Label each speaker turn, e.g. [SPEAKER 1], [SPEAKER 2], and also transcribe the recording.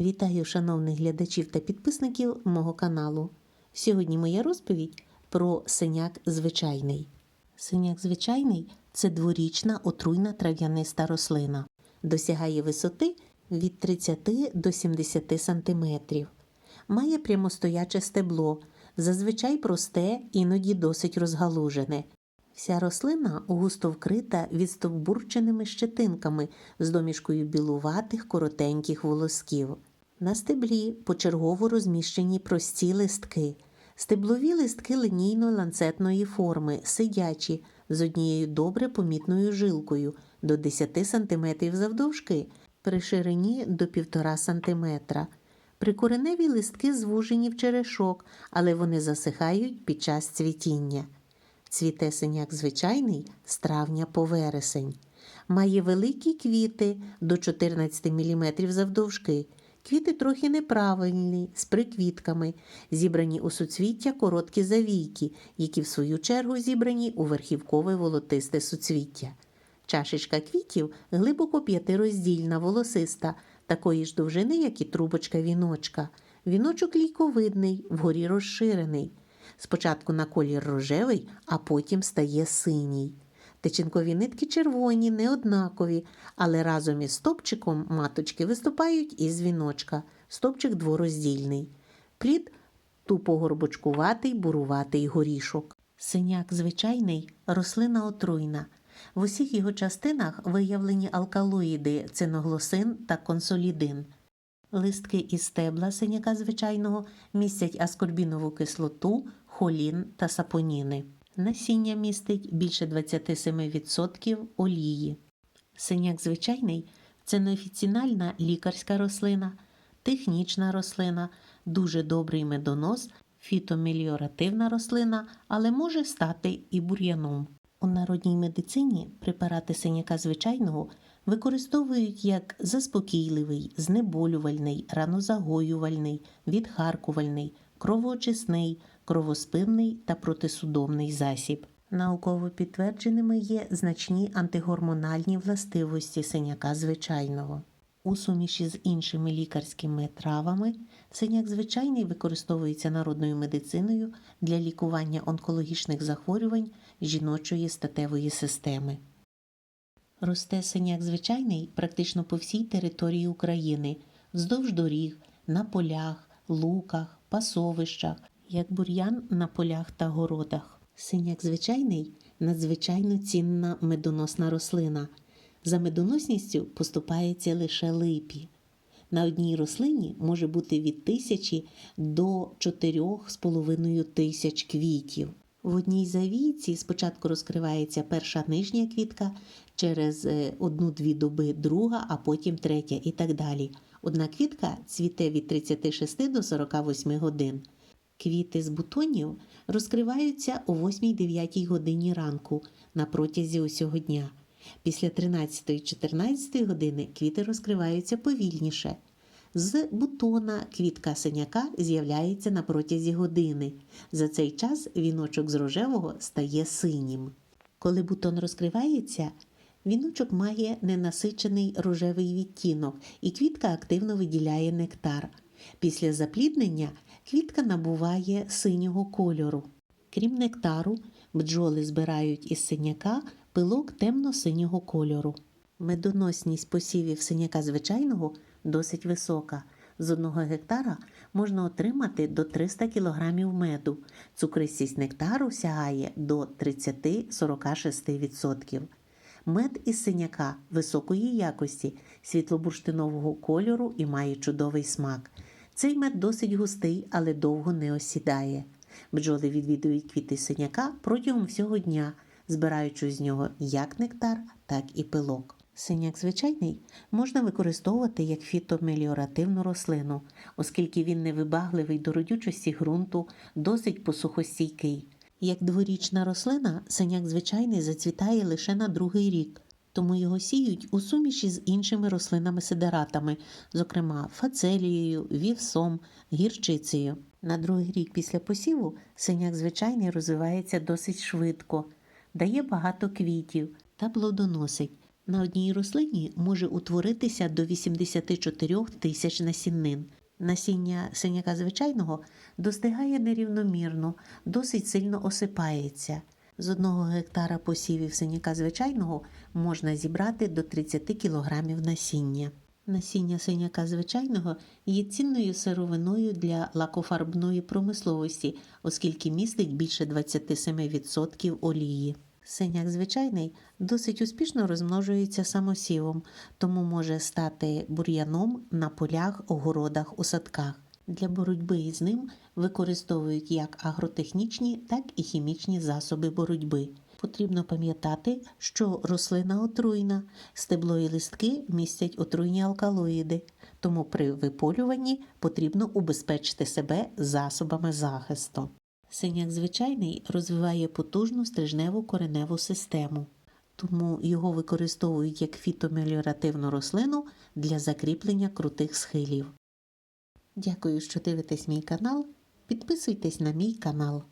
[SPEAKER 1] Вітаю шановних глядачів та підписників мого каналу. Сьогодні моя розповідь про синяк звичайний. Синяк звичайний це дворічна отруйна трав'яниста рослина. Досягає висоти від 30 до 70 см. Має прямостояче стебло, зазвичай просте, іноді досить розгалужене. Вся рослина густо вкрита відстовбурченими щетинками з домішкою білуватих коротеньких волосків. На стеблі почергово розміщені прості листки. Стеблові листки лінійно-ланцетної форми, сидячі, з однією добре помітною жилкою до 10 см завдовжки, при ширині до 1,5 см. Прикореневі листки звужені в черешок, але вони засихають під час цвітіння. Цвіте синяк звичайний з травня по вересень. Має великі квіти до 14 мм завдовжки. Квіти трохи неправильні, з приквітками, зібрані у суцвіття короткі завійки, які в свою чергу зібрані у верхівкове волотисте суцвіття. Чашечка квітів глибоко п'ятироздільна, волосиста, такої ж довжини, як і трубочка віночка. Віночок лійковидний, вгорі розширений. Спочатку на колір рожевий, а потім стає синій. Тичинкові нитки червоні, неоднакові, але разом із стопчиком маточки виступають із віночка. Стопчик двороздільний. Плід тупо-горбочкуватий, буруватий горішок. Синяк звичайний рослина отруйна. В усіх його частинах виявлені алкалоїди циноглосин та консолідин. Листки і стебла синяка звичайного містять аскорбінову кислоту, холін та сапоніни. Насіння містить більше 27% олії. Синяк звичайний це неофіцінальна лікарська рослина, технічна рослина, дуже добрий медонос, фітомеліоративна рослина, але може стати і бур'яном. У народній медицині препарати синяка звичайного використовують як заспокійливий, знеболювальний, ранозагоювальний, відхаркувальний, кровоочисний, кровоспинний та протисудомний засіб. Науково підтвердженими є значні антигормональні властивості синяка звичайного. У суміші з іншими лікарськими травами синяк звичайний використовується народною медициною для лікування онкологічних захворювань жіночої статевої системи. Росте синяк звичайний практично по всій території України, вздовж доріг, на полях, луках, пасовищах, як бур'ян на полях та городах. Синяк звичайний надзвичайно цінна медоносна рослина. За медоносністю поступається лише липі. На одній рослині може бути від тисячі до 4,5 тисяч квітів. В одній завійці спочатку розкривається перша нижня квітка, через одну-дві доби друга, а потім третя і так далі. Одна квітка цвіте від 36 до 48 годин. Квіти з бутонів розкриваються о 8-9 годині ранку на протязі усього дня. Після 13-14 години квіти розкриваються повільніше. З бутона квітка синяка з'являється на протязі години. За цей час віночок з рожевого стає синім. Коли бутон розкривається, віночок має ненасичений рожевий відтінок, і квітка активно виділяє нектар. Після запліднення квітка набуває синього кольору. Крім нектару, бджоли збирають із синяка пилок темно-синього кольору. Медоносність посівів синяка звичайного досить висока. З одного гектара можна отримати до 300 кг меду. Цукристість нектару сягає до 30-46%. Мед із синяка високої якості, світлобурштинового кольору і має чудовий смак. Цей мед досить густий, але довго не осідає. Бджоли відвідують квіти синяка протягом всього дня, збираючи з нього як нектар, так і пилок. Синяк звичайний можна використовувати як фітомеліоративну рослину, оскільки він невибагливий до родючості ґрунту, досить посухостійкий. Як дворічна рослина, синяк звичайний зацвітає лише на другий рік, тому його сіють у суміші з іншими рослинами-сидератами, зокрема фацелією, вівсом, гірчицею. На другий рік після посіву синяк звичайний розвивається досить швидко, дає багато квітів та плодоносить. На одній рослині може утворитися до 84 тисяч насіннин. Насіння синяка звичайного достигає нерівномірно, досить сильно осипається. З одного гектара посівів синяка звичайного можна зібрати до 30 кг насіння. Насіння синяка звичайного є цінною сировиною для лакофарбної промисловості, оскільки містить більше 27% олії. Синяк звичайний досить успішно розмножується самосівом, тому може стати бур'яном на полях, огородах, у садках. Для боротьби із ним використовують як агротехнічні, так і хімічні засоби боротьби. Потрібно пам'ятати, що рослина отруйна, стебло і листки містять отруйні алкалоїди, тому при виполюванні потрібно убезпечити себе засобами захисту. Синяк звичайний розвиває потужну стрижневу кореневу систему, тому його використовують як фітомеліоративну рослину для закріплення крутих схилів. Дякую, що дивитесь мій канал. Підписуйтесь на мій канал.